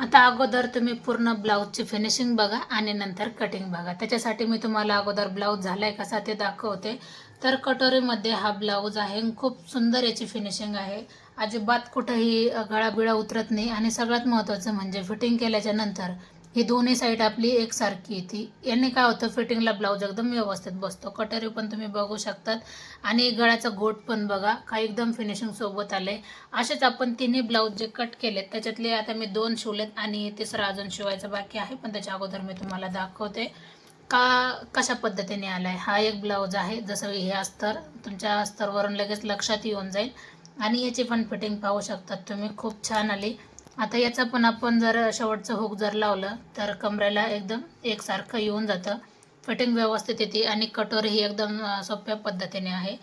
आता अगोदर तुम्ही पूर्ण ब्लाऊजची फिनिशिंग बघा आणि नंतर कटिंग बघा. त्याच्यासाठी मी तुम्हाला अगोदर ब्लाऊज झालाय कसा ते दाखवते. तर कटोरीमध्ये हा ब्लाऊज आहे खूप सुंदर याची फिनिशिंग आहे. अजिबात कुठंही गळाबिळा उतरत नाही. आणि सगळ्यात महत्त्वाचं म्हणजे फिटिंग केल्याच्यानंतर ही दोन्ही साईड आपली एकसारखी येते याने काय होतं फिटिंगला ब्लाऊज एकदम व्यवस्थित बसतो. कटोरी पण तुम्ही बघू शकतात. आणि गळ्याचा गोट पण बघा काय एकदम फिनिशिंग सोबत आले असेच आपण तिन्ही ब्लाऊज जे कट केलेत त्याच्यातले आता मी दोन शिवलेत आणि तिसरा अजून शिवायचं बाकी आहे पण त्याच्या अगोदर मी तुम्हाला दाखवते. का कशा पद्धतीने आलाय? हा एक ब्लाऊज आहे जसं हे अस्तर तुमच्या अस्तरवरून लगेच लक्षात येऊन जाईल. आणि याची पण फिटिंग पाहू शकतात तुम्ही खूप छान आली. आता याचं पण आपण जर शेवटचं हुक जर लावलं तर कमरेला एकदम एकसारखं येऊन जातं. फिटिंग व्यवस्थित येते आणि कटोरी ही एकदम सोप्या पद्धतीने आहे.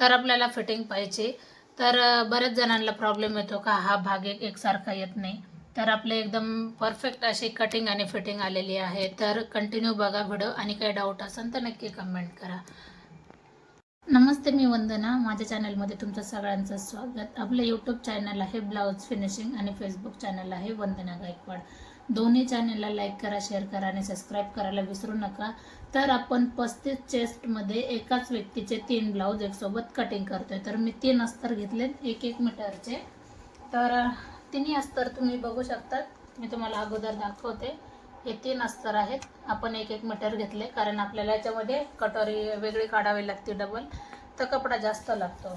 तर आपल्याला फिटिंग पाहिजे. तर बऱ्याच जणांना प्रॉब्लेम येतो का हा भाग एक एकसारखा येत नाही. तर आपले एकदम परफेक्ट अशी कटिंग आणि फिटिंग आलेली आहे. तर कंटिन्यू बघा व्हिडिओ आणि काही डाऊट असेल तर नक्की कमेंट करा. नमस्ते मी वंदना. माझ्या चॅनलमध्ये तुमचं सगळ्यांचं स्वागत. आपलं यूट्यूब चॅनल आहे ब्लाऊज फिनिशिंग आणि फेसबुक चॅनल आहे वंदना गायकवाड. दोन्ही चॅनलला लाईक करा शेअर करा आणि सबस्क्राईब करायला विसरू नका. तर आपण पस्तीस चेस्टमध्ये एकाच व्यक्तीचे तीन ब्लाऊज एकसोबत कटिंग करतोय. तर मी तीन अस्तर घेतले एक एक मीटरचे. तर तिन्ही अस्तर तुम्ही बघू शकतात. मी तुम्हाला अगोदर दाखवते. हे तीन अस्तर आहेत. आपण एक एक मीटर घेतले कारण आपल्याला याच्यामध्ये कटोरी वेगळी काढावी लागते डबल तर कपडा जास्त लागतो.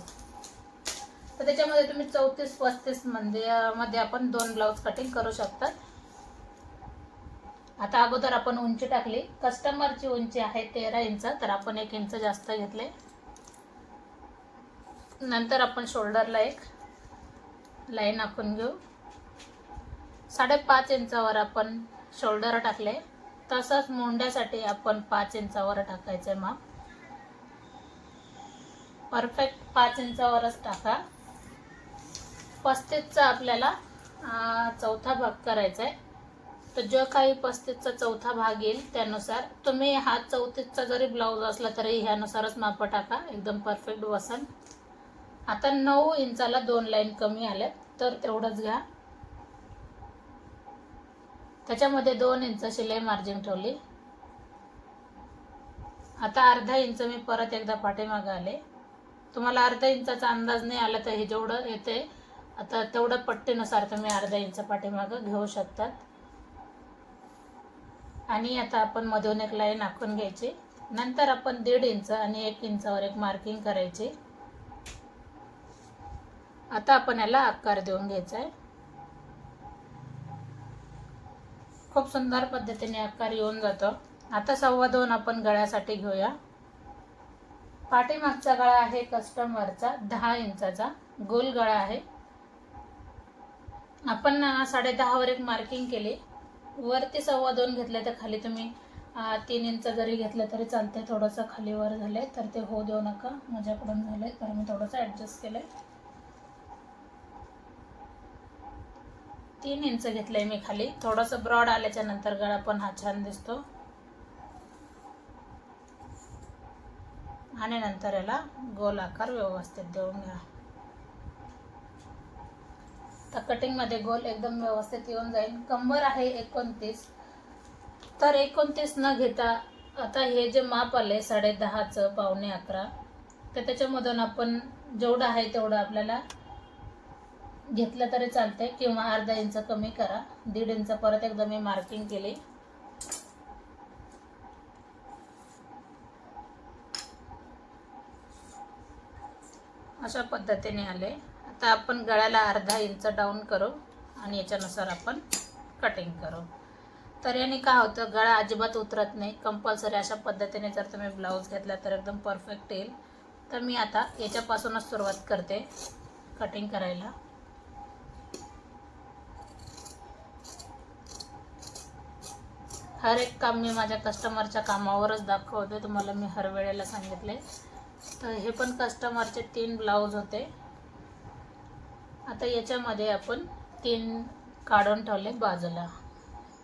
तर त्याच्यामध्ये तुम्ही चौतीस पस्तीसमध्ये मध्ये आपण दोन ब्लाऊज कटिंग करू शकतात आता अगोदर आपण उंची टाकली. कस्टमरची उंची आहे तेरा इंच तर आपण एक इंच जास्त घेतले. नंतर आपण शोल्डरला एक लाईन आखून घेऊ. साडेपाच इंचावर आपण शोल्डर टाकले. तसंच मोंड्यासाठी आपण पाच इंचावर टाकायचे माप. परफेक्ट पाच इंचावरच टाका. पस्तीसचा आपल्याला चौथा भाग करायचा आहे तर जो काही पस्तीसचा चौथा भाग येईल त्यानुसार तुम्ही हा चौतीसचा जरी ब्लाऊज असला तरी ह्यानुसारच माप टाका. एकदम परफेक्ट बसन आता नऊ इंचाला दोन लाईन कमी आल्या तर तेवढंच घ्या. त्याच्यामध्ये दोन इंच शिलाई मार्जिन ठेवली. आता अर्धा इंच मी परत एकदा पाठीमागं आले. तुम्हाला अर्धा इंचाचा अंदाज नाही आला तर हे जेवढं येते आता तेवढं पट्टीनुसार तुम्ही अर्धा इंच पाठीमागं घेऊ शकतात. आणि आता आपण मधून एक लाईन आखून घ्यायची. नंतर आपण दीड इंच आणि एक इंचावर एक मार्किंग करायची. आता आपण याला आकार देऊन घ्यायचा आहे. खूप सुंदर पद्धतीने आकार येऊन जातो. आता सव्वा दोन आपण गळ्यासाठी घेऊया. पाठीमागचा गळा आहे कस्टमरचा दहा इंचाचा. गोल गळा आहे. आपण साडे दहावर एक मार्किंग केली. वरती सव्वा दोन घेतले तर खाली तुम्ही तीन इंच जरी घेतलं तरी चालते थोडंसं खाली वर झालंय तर ते होऊ देऊ नका. माझ्याकडून झालंय तर मी थोडंसं ॲडजस्ट केलंय. तीन इंच घेतलंय मी खाली. थोडंसं ब्रॉड आल्याच्यानंतर गळा पण हा छान दिसतो. आणि नंतर याला गोल आकार व्यवस्थित देऊन घ्या. तर कटिंगमध्ये गोल एकदम व्यवस्थित येऊन जाईल. कंबर आहे एकोणतीस. तर एकोणतीस न घेता आता हे जे माप आले साडे दहाचं पावणे अकरा तर त्याच्यामधून आपण जेवढं आहे तेवढं आपल्याला घेतलं तरी चालते किंवा अर्धा इंच कमी करा. दीड इंच परत एकदा मी मार्किंग केली. अशा पद्धतीने आले. आता आपण गळ्याला अर्धा इंच डाऊन करू आणि याच्यानुसार आपण कटिंग करू. तर याने काय होतं? गळा अजिबात उतरत नाही. कंपल्सरी अशा पद्धतीने जर तुम्ही ब्लाऊज घेतला तर एकदम परफेक्ट येईल. तर मी आता याच्यापासूनच सुरुवात करते कटिंग करायला. हर एक काम मी माझ्या कस्टमरच्या कामावरच दाखवते. तुम्हाला मी हर वेळेला सांगितले. तर हे पण कस्टमरचे तीन ब्लाऊज होते. आता याच्यामध्ये आपण तीन काढून ठेवले बाजूला.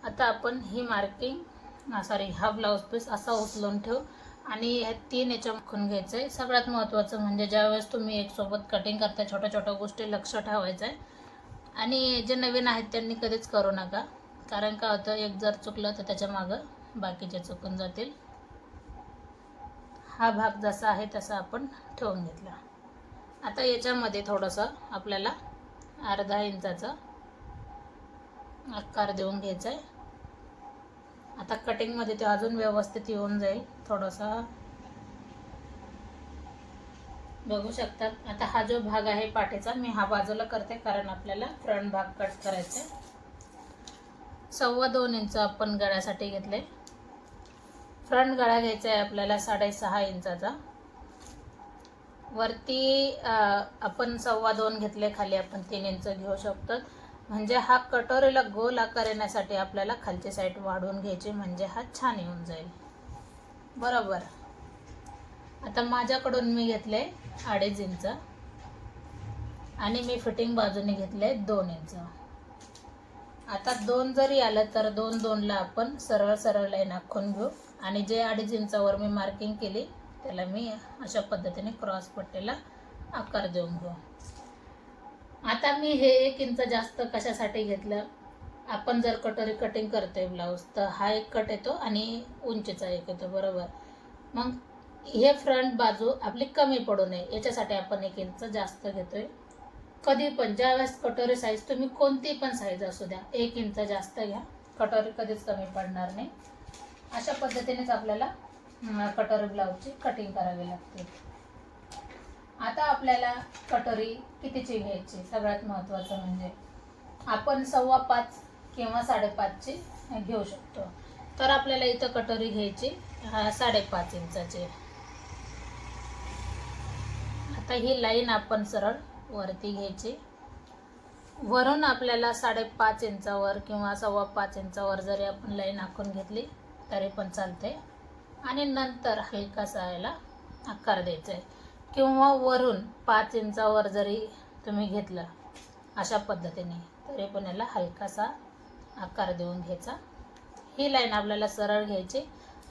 आता आपण ही मार्किंग सॉरी हा ब्लाऊज पीस असा उचलून ठेवू. आणि हे तीन याच्या खून घ्यायचं आहे सगळ्यात महत्त्वाचं म्हणजे ज्यावेळेस तुम्ही एकसोबत कटिंग करता छोट्या छोट्या गोष्टी लक्ष ठेवायचं आहे आणि जे नवीन आहेत त्यांनी कधीच करू नका. कारण काय होतं एक जर चुकलं तर त्याच्या मागं बाकीचे चुकून जातील. हा भाग जसा आहे तसा आपण ठेवून घेतला. आता याच्यामध्ये थोडंसं आपल्याला अर्धा इंचाचा आकार देऊन घ्यायचा आहे आता कटिंगमध्ये ते अजून व्यवस्थित येऊन जाईल. थोडंसं बघू शकतात आता हा जो भाग आहे पाठीचा मी हा बाजूला करते कारण आपल्याला फ्रंट भाग कट करायचा आहे सव्वा दोन इंच आपण गळ्यासाठी घेतले. फ्रंट गळा घ्यायचा आहे आपल्याला साडेसहा इंचाचा. वरती आपण सव्वा दोन घेतले खाली आपण तीन इंच घेऊ शकतो. म्हणजे हा कटोरीला गोल आकार येण्यासाठी आपल्याला खालची साईड वाढवून घ्यायची म्हणजे हा छान येऊन जाईल. बरोबर. आता माझ्याकडून मी घेतले अडीच इंच. आणि मी फिटिंग बाजूने घेतले दोन इंच. आता दोन जरी आलं तर दोन दोनला आपण सरळ सरळ लाईन आखून घेऊ. आणि जे अडीच इंचावर मी मार्किंग केली त्याला मी अशा पद्धतीने क्रॉस पट्टीला आकार देऊन घेऊ. आता मी हे एक इंच जास्त कशासाठी घेतलं? आपण जर कटोरी कटिंग करतोय ब्लाऊज तर हा एक कट येतो आणि उंचीचा एक येतो बरोबर? मग हे फ्रंट बाजू आपली कमी पडू नये. याच्यासाठी आपण एक इंच जास्त घेतोय. कधी पण ज्यावेळेस कटोरी साईज तुम्ही कोणती पण साईज असू द्या एक इंच जास्त घ्या. कटोरी कधीच कमी पडणार नाही. अशा पद्धतीनेच आपल्याला कटोरी ब्लाऊजची कटिंग करावी लागते. आता आपल्याला कटोरी कितीची घ्यायची? सगळ्यात महत्त्वाचं म्हणजे आपण सव्वा पाच किंवा साडेपाचची घेऊ शकतो. तर आपल्याला इथं कटोरी घ्यायची साडेपाच इंचाची. आता ही लाईन आपण सरळ वरती घ्यायची. वरून आपल्याला साडेपाच इंचावर किंवा सव्वा पाच इंचावर जरी आपण लाईन आखून घेतली तरी पण चालते. आणि नंतर हलकासा याला आकार द्यायचा आहे किंवा वरून पाच इंचावर जरी तुम्ही घेतलं अशा पद्धतीने तरी पण याला हलकासा आकार देऊन घ्यायचा. ही लाईन आपल्याला सरळ घ्यायची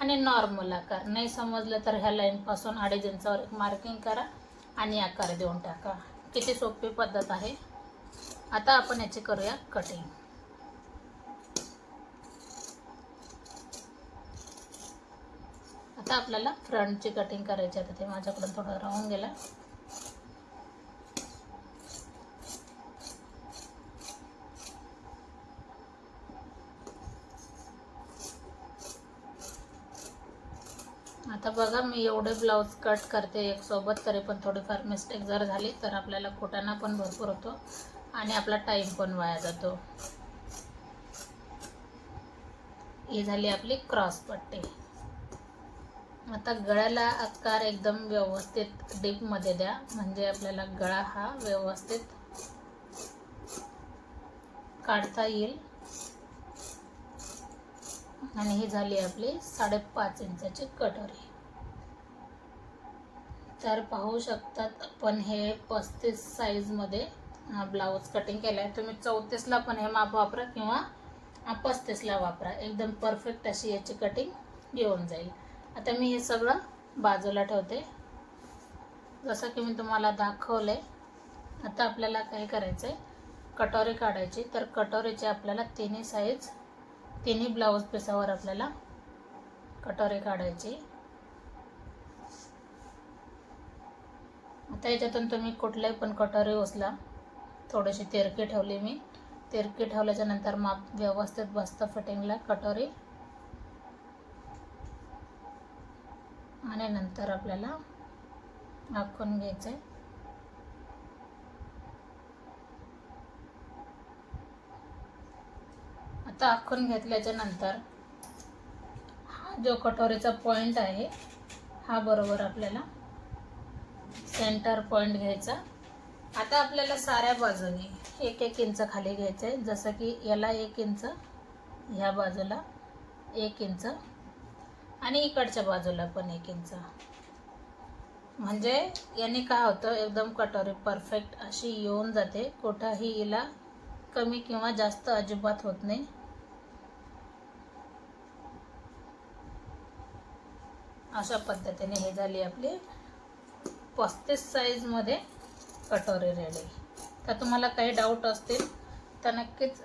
आणि नॉर्मल आकार. नाही समजलं तर ह्या लाईनपासून अडीच इंचावर एक मार्किंग करा आणि आकार देऊन टाका. किती सोपी पद्धत आहे? आता आपण याची करूया कटिंग आता आपल्याला फ्रंटची कटिंग करायची आता ते माझ्याकडून थोडं राहून गेलं. आता बघा मी एवढे ब्लाऊज कट करते एक सोबत तरी पण थोडीफार मिस्टेक जर झाली तर आपल्याला खोटाना पण भरपूर होतो आणि आपला टाईम पण वाया जातो. ही झाली आपली क्रॉस पट्टी. आता गळ्याला आकार एकदम व्यवस्थित डीपमध्ये द्या म्हणजे आपल्याला गळा हा व्यवस्थित काढता येईल. आणि ही झाली आपली साडेपाच इंचाची कटोरी. तर पाहू शकतात आपण हे पस्तीस साईजमध्ये ब्लाऊज कटिंग केलं आहे तुम्ही चौतीसला पण हे माप वापरा किंवा पस्तीसला वापरा. एकदम परफेक्ट अशी याची कटिंग येऊन जाईल. आता मी हे सगळं बाजूला ठेवते. जसं की मी तुम्हाला दाखवलं आहे आता आपल्याला काय करायचं आहे कटोरी काढायची. तर कटोरीची आपल्याला तिन्ही साईज तिन्ही ब्लाऊज पिसावर आपल्याला कटोरी काढायची. आता याच्यातून तुम्ही कुठल्याही पण कटोरी उचला. थोडीशी तिरकी ठेवली मी. तिरकी ठेवल्याच्या नंतर माप व्यवस्थित बसतं फिटिंगला कटोरी. आणि नंतर आपल्याला आखून घ्यायचं आहे आता आखून घेतल्याच्या नंतर हा जो कटोरीचा पॉईंट आहे हा बरोबर आपल्याला सेंटर पॉईंट घ्यायचा. आता आपल्याला साऱ्या बाजूने एक एक इंच खाली घ्यायचं आहे जसं की याला एक इंच ह्या बाजूला एक इंच आणि इकडच्या बाजूला पण एक इंच म्हणजे याने काय होतं एकदम कटोरी परफेक्ट अशी येऊन जाते. कुठंही हिला कमी किंवा जास्त अजिबात होत नाही. अशा पद्धतीने हे झाली आपली पस्तीस साईजमध्ये कटोरी रेडी तर तुम्हाला काही डाऊट असतील तर नक्कीच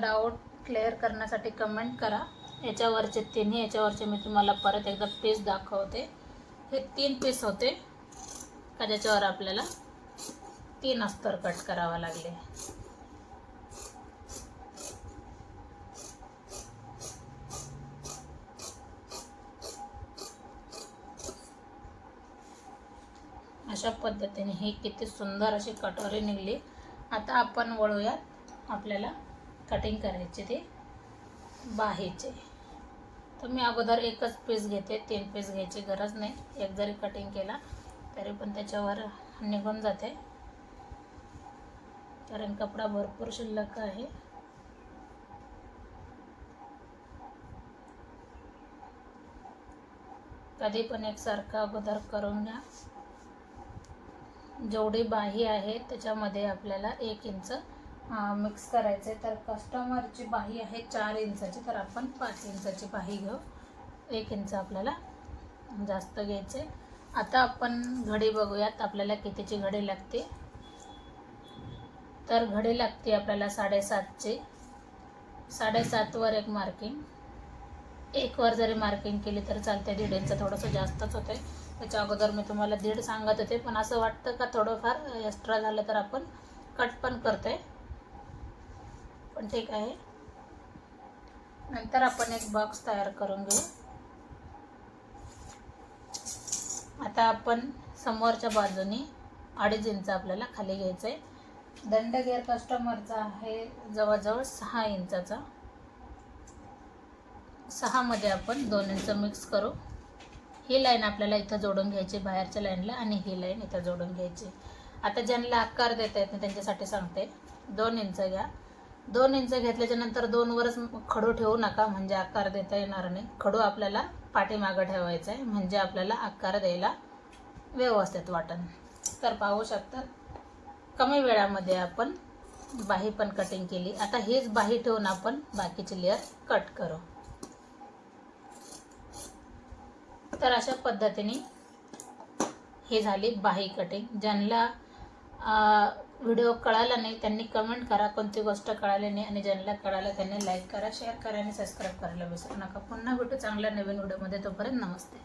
डाऊट क्लिअर करण्यासाठी कमेंट करा. याच्यावरचे तिन्ही याच्यावरचे मी तुम्हाला परत एकदा पीस दाखवते. हे तीन पीस होते का ज्याच्यावर आपल्याला तीन अस्तर कट करावा लागले. अशा पद्धतीने ही किती सुंदर अशी कटोरी निघली. आता आपण वळूयात आपल्याला कटिंग करायचे ते बाहेचे तर मी अगोदर एकच पीस घेते तीन पीस घ्यायची गरज नाही. एक जरी कटिंग केला तरी पण त्याच्यावर निघून जाते. कारण कपडा भरपूर शिल्लक आहे. कधी पण एकसारखं अगोदर करून घ्या. जेवढी बाही आहे त्याच्यामध्ये आपल्याला एक इंच मिक्स करायचे तर कस्टमरची बाही आहे चार इंचाची तर आपण पाच इंचाची बाही घेऊ. एक इंच आपल्याला जास्त घ्यायचे आता आपण घडी बघूयात आपल्याला कितीची घडी लागते. तर घडी लागते आपल्याला साडेसातची. साडेसातवर एक मार्किंग एकवर जरी मार्किंग केली तर चालते दीड इंच थोडंसं जास्तच होते त्याच्या अगोदर मी तुम्हाला दीड सांगत होते पण असं वाटतं का थोडंफार एक्स्ट्रा झालं तर आपण कट पण करतोय. पण ठीक आहे. नंतर आपण एक बॉक्स तयार करून घेऊ. आता आपण समोरच्या बाजूनी अडीच इंच आपल्याला खाली घ्यायचं आहे दंडगेर कस्टमरचा आहे जवळजवळ सहा इंचाचा. सहामध्ये आपण दोन इंच मिक्स करू. ही लाईन आपल्याला इथं जोडून घ्यायची बाहेरच्या लाईनला आणि ही लाईन इथं जोडून घ्यायची. आता ज्यांना आकार देता येत नाही त्यांच्यासाठी सांगते. दोन इंच घ्या. दोन इंच घेतल्याच्या नंतर दोनवरच खडू ठेवू नका म्हणजे आकार देता येणार नाही. खडू आपल्याला पाठीमागं ठेवायचा आहे म्हणजे आपल्याला आकार द्यायला व्यवस्थित वाटन. तर पाहू शकतात कमी वेळामध्ये आपण बाही पण कटिंग केली. आता हीच बाही ठेवून आपण बाकीची लेअर कट करू. तर अशा पद्धतीने हे झाली बाही कटिंग ज्यांना व्हिडिओ कळाला नाही त्यांनी कमेंट करा कोणती गोष्ट कळाली नाही आणि ज्यांना कळालं त्यांनी लाईक करा शेअर करा आणि सबस्क्राईब करायला विसरू नका. पुन्हा भेटू चांगल्या नवीन व्हिडिओमध्ये. तोपर्यंत नमस्ते.